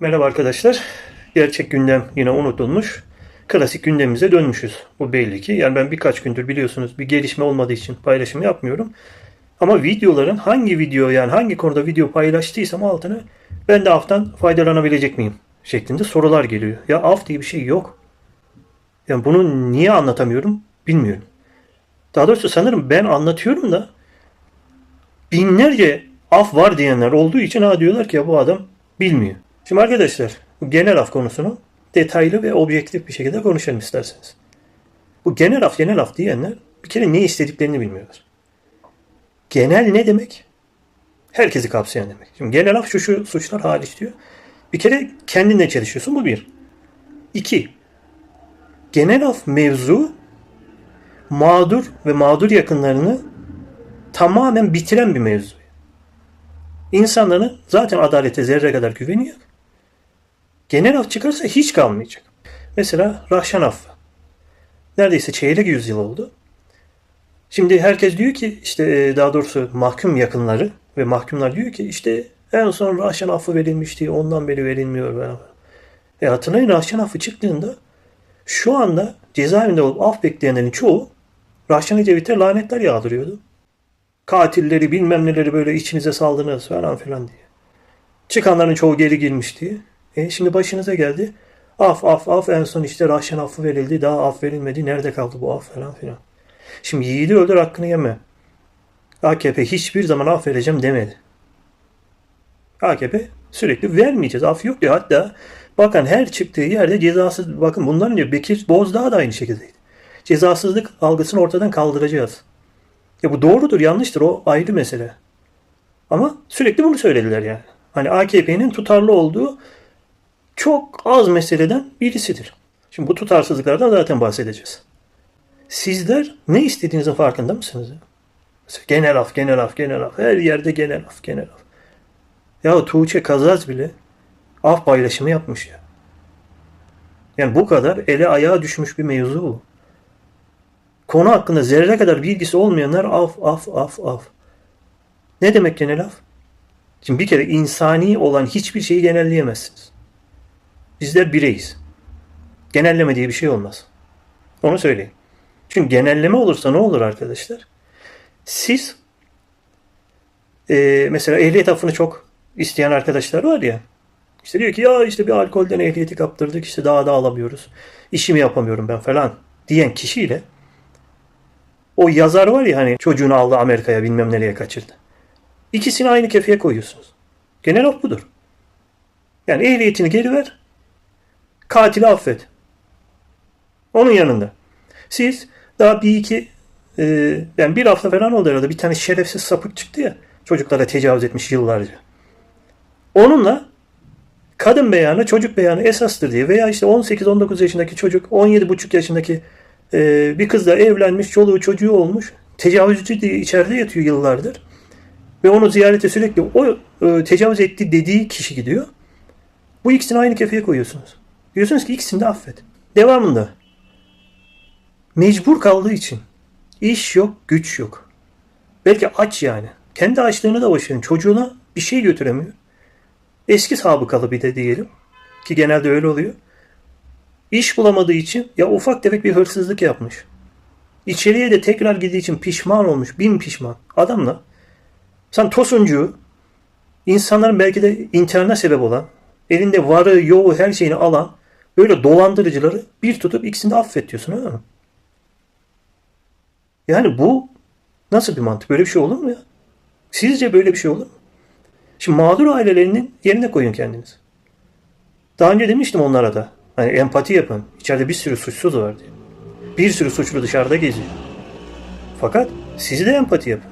Merhaba arkadaşlar. Gerçek gündem yine unutulmuş. Klasik gündemimize dönmüşüz. Bu belli ki. Yani ben birkaç gündür biliyorsunuz bir gelişme olmadığı için paylaşım yapmıyorum. Ama videoların hangi video yani hangi konuda video paylaştıysam altına ben de aftan faydalanabilecek miyim? şeklinde sorular geliyor. Ya af diye bir şey yok. Yani bunu niye anlatamıyorum bilmiyorum. Daha doğrusu sanırım ben anlatıyorum da binlerce af var diyenler olduğu için ha diyorlar ki ya bu adam bilmiyor. Şimdi arkadaşlar bu genel af konusunu detaylı ve objektif bir şekilde konuşalım isterseniz. Bu genel af genel af diyenler bir kere ne istediklerini bilmiyorlar. Genel ne demek? Herkesi kapsayan demek. Şimdi genel af şu şu suçlar hariç diyor. Bir kere kendinle çalışıyorsun bu bir. İki. Genel af mevzu mağdur ve mağdur yakınlarını tamamen bitiren bir mevzu. İnsanların zaten adalete zerre kadar güveni yok. Genel af çıkarsa hiç kalmayacak. Mesela Rahşan affı. Neredeyse çeyrek yüzyıl oldu. Şimdi herkes diyor ki işte e, daha doğrusu mahkum yakınları ve mahkumlar diyor ki işte en son Rahşan affı verilmişti ondan beri verilmiyor. E hatırlayın Rahşan affı çıktığında şu anda cezaevinde olup af bekleyenlerin çoğu Rahşan Ecevit'e lanetler yağdırıyordu. Katilleri bilmem neleri böyle içimize saldınız falan filan diye. Çıkanların çoğu geri girmiş diye. E şimdi başınıza geldi. Af af af en son işte Rahşan affı verildi. Daha af verilmedi. Nerede kaldı bu af falan filan. Şimdi yiğidi öldür hakkını yeme. AKP hiçbir zaman af vereceğim demedi. AKP sürekli vermeyeceğiz. Af yok diyor. Hatta bakın her çıktığı yerde cezasız bakın bundan önce Bekir Bozdağ da aynı şekildeydi. Cezasızlık algısını ortadan kaldıracağız. Ya bu doğrudur, yanlıştır. O ayrı mesele. Ama sürekli bunu söylediler yani. Hani AKP'nin tutarlı olduğu çok az meseleden birisidir. Şimdi bu tutarsızlıklardan zaten bahsedeceğiz. Sizler ne istediğinizin farkında mısınız? Mesela genel af, genel af, genel af. Her yerde genel af, genel af. Ya Tuğçe Kazaz bile af paylaşımı yapmış ya. Yani bu kadar ele ayağa düşmüş bir mevzu bu. Konu hakkında zerre kadar bilgisi olmayanlar af, af, af, af. Ne demek genel af? Şimdi bir kere insani olan hiçbir şeyi genelleyemezsiniz. Bizler bireyiz. Genelleme diye bir şey olmaz. Onu söyleyeyim. Çünkü genelleme olursa ne olur arkadaşlar? Siz e, mesela ehliyet affını çok isteyen arkadaşlar var ya. İşte diyor ki ya işte bir alkolden ehliyeti kaptırdık işte daha da alamıyoruz. İşimi yapamıyorum ben falan diyen kişiyle o yazar var ya hani çocuğunu aldı Amerika'ya bilmem nereye kaçırdı. İkisini aynı kefeye koyuyorsunuz. Genel af budur. Yani ehliyetini geri ver. Katili affet. Onun yanında. Siz daha bir iki e, yani bir hafta falan oldu herhalde bir tane şerefsiz sapık çıktı ya çocuklara tecavüz etmiş yıllarca. Onunla kadın beyanı çocuk beyanı esastır diye veya işte 18-19 yaşındaki çocuk 17,5 yaşındaki e, bir kızla evlenmiş çoluğu çocuğu olmuş tecavüzcü diye içeride yatıyor yıllardır ve onu ziyarete sürekli o e, tecavüz etti dediği kişi gidiyor. Bu ikisini aynı kefeye koyuyorsunuz. Diyorsunuz ki ikisini de affet. Devamında mecbur kaldığı için iş yok, güç yok. Belki aç yani. Kendi açlığını da boşverin. Çocuğuna bir şey götüremiyor. Eski sabıkalı bir de diyelim. Ki genelde öyle oluyor. İş bulamadığı için ya ufak tefek bir hırsızlık yapmış. İçeriye de tekrar gittiği için pişman olmuş. Bin pişman. Adamla sen tosuncuğu insanların belki de intiharına sebep olan elinde varı yoğu her şeyini alan böyle dolandırıcıları bir tutup ikisini de affet öyle mi? Yani bu nasıl bir mantık? Böyle bir şey olur mu ya? Sizce böyle bir şey olur mu? Şimdi mağdur ailelerinin yerine koyun kendiniz. Daha önce demiştim onlara da. Hani empati yapın. İçeride bir sürü suçsuz var diye. Bir sürü suçlu dışarıda geziyor. Fakat siz de empati yapın.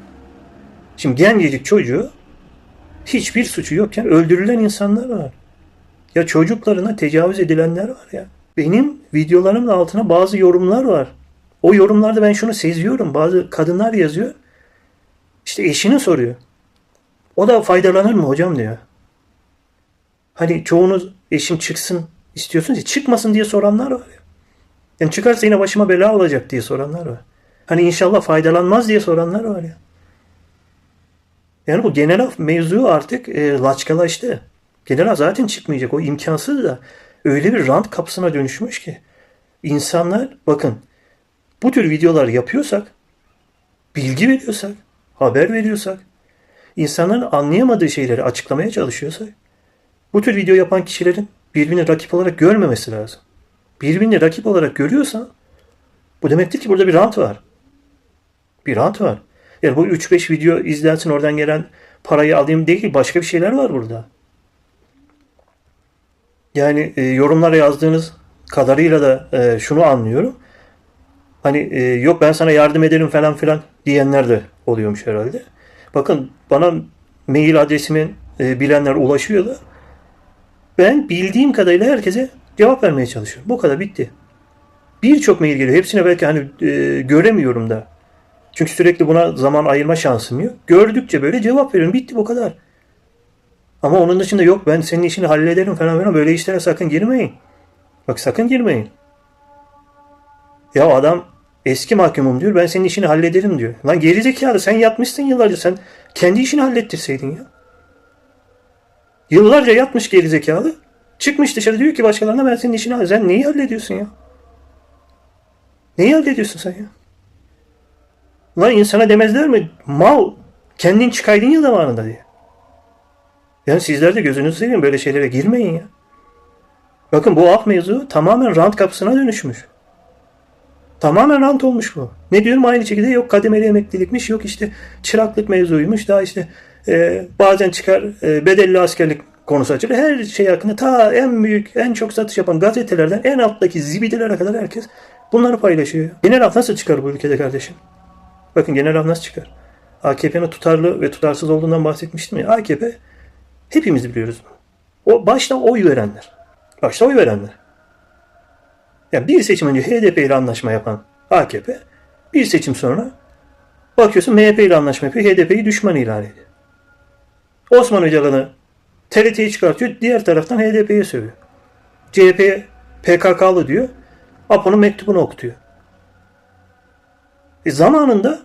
Şimdi gencecik çocuğu hiçbir suçu yokken öldürülen insanlar var. Ya çocuklarına tecavüz edilenler var ya. Benim videolarımın altına bazı yorumlar var. O yorumlarda ben şunu seziyorum. Bazı kadınlar yazıyor. İşte eşini soruyor. O da faydalanır mı hocam diyor. Hani çoğunuz eşim çıksın istiyorsunuz ya çıkmasın diye soranlar var ya. Yani çıkarsa yine başıma bela olacak diye soranlar var. Hani inşallah faydalanmaz diye soranlar var ya. Yani bu genel mevzu artık e, laçkalaştı. Genel af zaten çıkmayacak. O imkansız da öyle bir rant kapısına dönüşmüş ki. insanlar bakın bu tür videolar yapıyorsak, bilgi veriyorsak, haber veriyorsak, insanların anlayamadığı şeyleri açıklamaya çalışıyorsak, bu tür video yapan kişilerin birbirini rakip olarak görmemesi lazım. Birbirini rakip olarak görüyorsa bu demektir ki burada bir rant var. Bir rant var. Yani bu 3-5 video izlensin oradan gelen parayı alayım değil başka bir şeyler var burada. Yani e, yorumlara yazdığınız kadarıyla da e, şunu anlıyorum. Hani e, yok ben sana yardım ederim falan filan diyenler de oluyormuş herhalde. Bakın bana mail adresimin e, bilenler ulaşıyor da ben bildiğim kadarıyla herkese cevap vermeye çalışıyorum. Bu kadar bitti. Birçok mail geliyor. Hepsine belki hani e, göremiyorum da. Çünkü sürekli buna zaman ayırma şansım yok. Gördükçe böyle cevap veriyorum. Bitti bu kadar. Ama onun dışında yok ben senin işini hallederim falan filan böyle işlere sakın girmeyin. Bak sakın girmeyin. Ya adam eski mahkumum diyor ben senin işini hallederim diyor. Lan gerizekalı sen yatmışsın yıllarca sen kendi işini hallettirseydin ya. Yıllarca yatmış gerizekalı. Çıkmış dışarı diyor ki başkalarına ben senin işini hallederim. Sen neyi hallediyorsun ya? Neyi hallediyorsun sen ya? Lan insana demezler mi? Mal kendin çıkaydın ya zamanında diye. Yani sizler de gözünüzü seveyim böyle şeylere girmeyin ya. Bakın bu af mevzu tamamen rant kapısına dönüşmüş. Tamamen rant olmuş bu. Ne diyorum aynı şekilde yok kademeli emeklilikmiş yok işte çıraklık mevzuymuş daha işte e, bazen çıkar e, bedelli askerlik konusu açılır. Her şey hakkında ta en büyük en çok satış yapan gazetelerden en alttaki zibidelere kadar herkes bunları paylaşıyor. Genel af nasıl çıkar bu ülkede kardeşim? Bakın genel af nasıl çıkar? AKP'nin tutarlı ve tutarsız olduğundan bahsetmiştim ya. AKP hepimiz biliyoruz. O başta oy verenler. Başta oy verenler. Yani bir seçim önce HDP ile anlaşma yapan AKP bir seçim sonra bakıyorsun MHP ile anlaşma yapıyor. HDP'yi düşman ilan ediyor. Osman Öcalan'ı TRT'yi çıkartıyor. Diğer taraftan HDP'ye sövüyor. CHP'ye PKK'lı diyor. APO'nun mektubunu okutuyor. E zamanında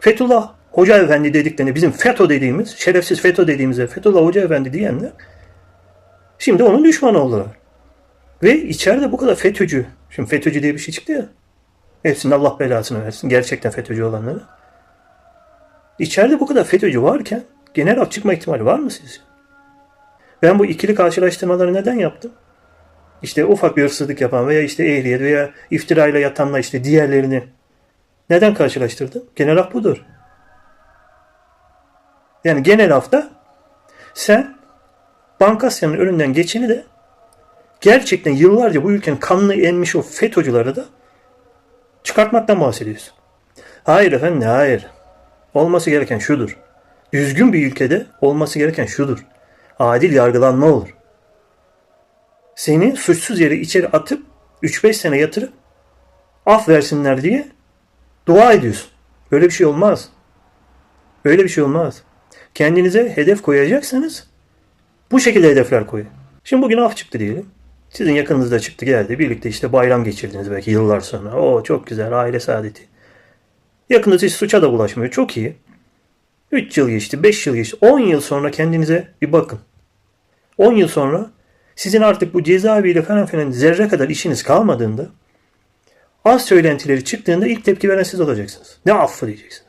Fethullah Hoca Efendi dediklerini bizim FETÖ dediğimiz, şerefsiz FETÖ dediğimize Fethullah Hoca Efendi diyenler şimdi onun düşmanı oldular. Ve içeride bu kadar FETÖ'cü, şimdi FETÖ'cü diye bir şey çıktı ya, hepsinin Allah belasını versin, gerçekten FETÖ'cü olanları. İçeride bu kadar FETÖ'cü varken genel af çıkma ihtimali var mı sizce? Ben bu ikili karşılaştırmaları neden yaptım? İşte ufak bir hırsızlık yapan veya işte ehliyet veya iftirayla yatanla işte diğerlerini neden karşılaştırdım? Genel af budur. Yani genel hafta sen Bankasya'nın önünden geçeni de gerçekten yıllarca bu ülkenin kanını emmiş o FETÖ'cüleri de çıkartmaktan bahsediyorsun. Hayır efendim hayır. Olması gereken şudur. Düzgün bir ülkede olması gereken şudur. Adil yargılanma olur. Seni suçsuz yere içeri atıp 3-5 sene yatırıp af versinler diye dua ediyorsun. Böyle bir şey olmaz. Böyle bir şey olmaz. Kendinize hedef koyacaksanız bu şekilde hedefler koyun. Şimdi bugün af çıktı diyelim. Sizin yakınınızda çıktı geldi. Birlikte işte bayram geçirdiniz belki yıllar sonra. O çok güzel aile saadeti. Yakında hiç suça da bulaşmıyor. Çok iyi. 3 yıl geçti, 5 yıl geçti. 10 yıl sonra kendinize bir bakın. 10 yıl sonra sizin artık bu cezaeviyle falan filan zerre kadar işiniz kalmadığında az söylentileri çıktığında ilk tepki veren siz olacaksınız. Ne affı diyeceksiniz.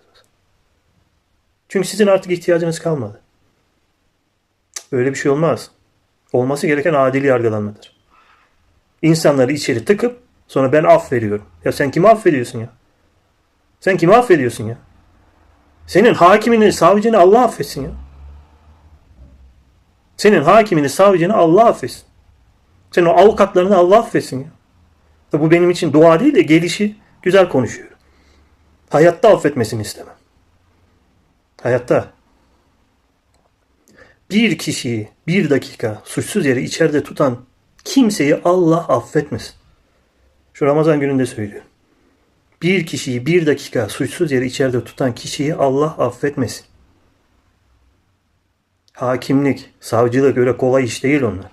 Çünkü sizin artık ihtiyacınız kalmadı. Öyle bir şey olmaz. Olması gereken adil yargılanmadır. İnsanları içeri tıkıp sonra ben af veriyorum. Ya sen kimi affediyorsun ya? Sen kimi affediyorsun ya? Senin hakimini, savcını Allah affetsin ya. Senin hakimini, savcını Allah affetsin. Senin o avukatlarını Allah affetsin ya. Bu benim için dua değil de gelişi güzel konuşuyor. Hayatta affetmesini istemem. Hayatta. Bir kişiyi bir dakika suçsuz yere içeride tutan kimseyi Allah affetmesin. Şu Ramazan gününde söylüyor. Bir kişiyi bir dakika suçsuz yere içeride tutan kişiyi Allah affetmesin. Hakimlik, savcılık öyle kolay iş değil onlar.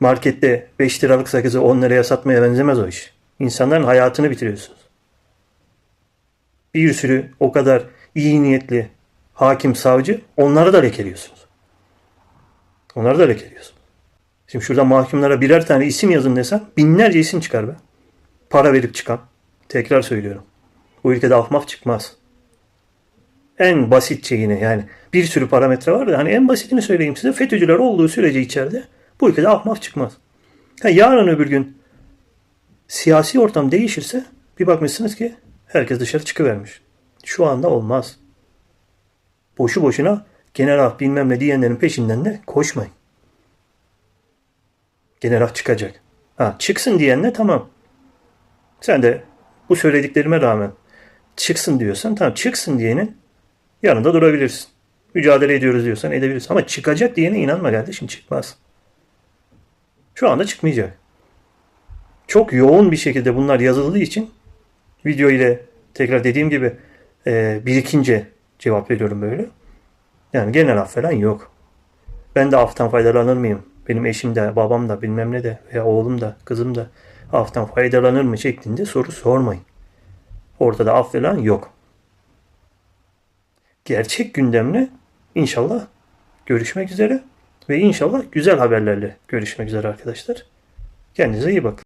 Markette 5 liralık sakızı 10 liraya satmaya benzemez o iş. İnsanların hayatını bitiriyorsunuz. Bir sürü o kadar iyi niyetli hakim, savcı onları da lekeliyorsunuz. Onları da lekeliyorsun. Şimdi şurada mahkumlara birer tane isim yazın desem binlerce isim çıkar be. Para verip çıkan. Tekrar söylüyorum. Bu ülkede af maf çıkmaz. En basit şeyini yani bir sürü parametre var da hani en basitini söyleyeyim size. FETÖ'cüler olduğu sürece içeride bu ülkede af maf çıkmaz. Ha, yarın öbür gün siyasi ortam değişirse bir bakmışsınız ki herkes dışarı çıkıvermiş. Şu anda olmaz. Boşu boşuna genel bilmem ne diyenlerin peşinden de koşmayın. Genel çıkacak. Ha, çıksın diyenle tamam. Sen de bu söylediklerime rağmen çıksın diyorsan tamam çıksın diyenin yanında durabilirsin. Mücadele ediyoruz diyorsan edebilirsin. Ama çıkacak diyene inanma kardeşim çıkmaz. Şu anda çıkmayacak. Çok yoğun bir şekilde bunlar yazıldığı için video ile tekrar dediğim gibi e, birikince cevap veriyorum böyle. Yani genel af falan yok. Ben de aftan faydalanır mıyım? Benim eşim de, babam da, bilmem ne de veya oğlum da, kızım da aftan faydalanır mı şeklinde soru sormayın. Ortada af falan yok. Gerçek gündemle inşallah görüşmek üzere ve inşallah güzel haberlerle görüşmek üzere arkadaşlar. Kendinize iyi bakın.